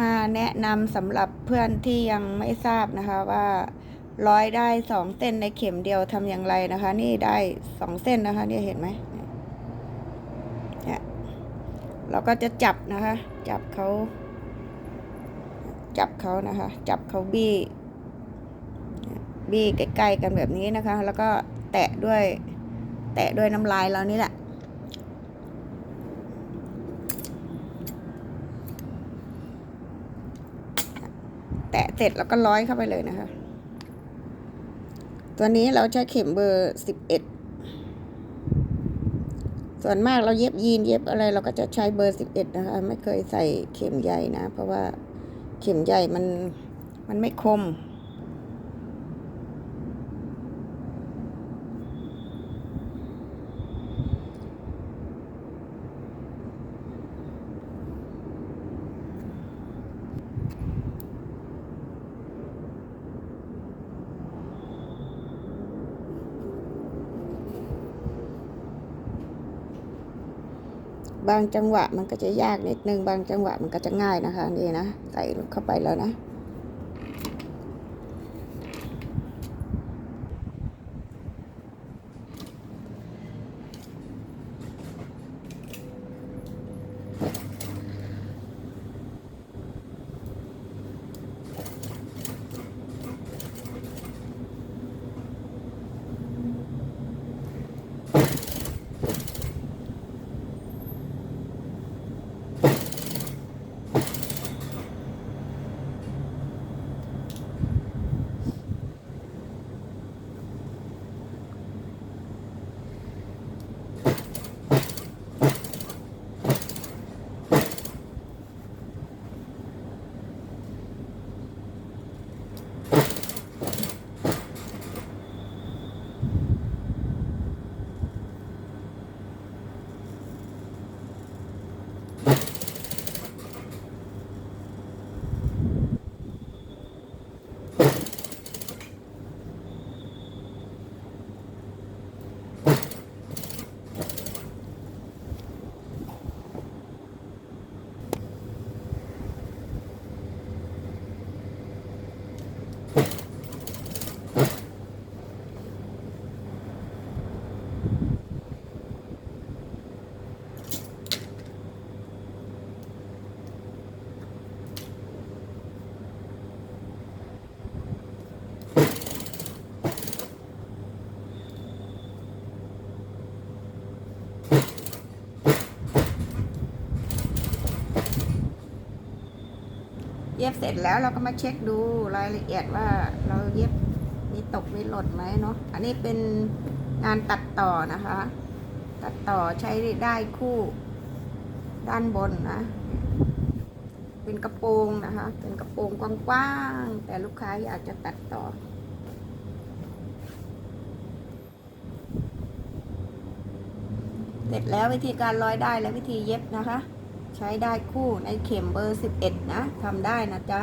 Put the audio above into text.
มาแนะนำสำหรับเพื่อนที่ยังไม่ทราบนะคะว่าร้อยได้สองเส้นในเข็มเดียวทำอย่างไรนะคะ นี่ได้สองเส้นนะคะเนี่ยเห็นไหมเนี่ยเราก็จะจับนะคะ จับเขาจับเขานะคะ จับเขาบี้บี้ใกล้ๆกันแบบนี้นะคะ แล้วก็แตะด้วย แตะด้วยน้ำลายเรานี่แหละ แตะเสร็จแล้วก็ร้อยเข้าไปเลยนะคะ ตัวนี้เราใช้เข็มเบอร์สิบเอ็ดส่วนมากเราเย็บยีนเย็บอะไรเราก็จะใช้เบอร์สิบเอ็ดนะคะ ไม่เคยใส่เข็มใหญ่นะ เพราะว่าเข็มใหญ่มันมันไม่คม บางจังหวะมันก็จะยากนิดนึง บางจังหวะมันก็จะง่ายนะคะ นี่นะ ใส่เข้าไปแล้วนะ เย็บเสร็จแล้วเราก็มาเช็คดูรายละเอียดว่าเราเย็บมีตกมีหล่นไหมเนาะ อันนี้เป็นงานตัดต่อนะคะ ตัดต่อใช้ได้คู่ด้านบนนะ เป็นกระโปรงนะคะ เป็นกระโปรงกว้างๆ แต่ลูกค้าอยากจะตัดต่อเสร็จแล้ววิธีการร้อยได้และวิธีเย็บนะคะ ใช้ได้คู่ในเข็มเบอร์ 11 นะทำได้นะจ๊ะ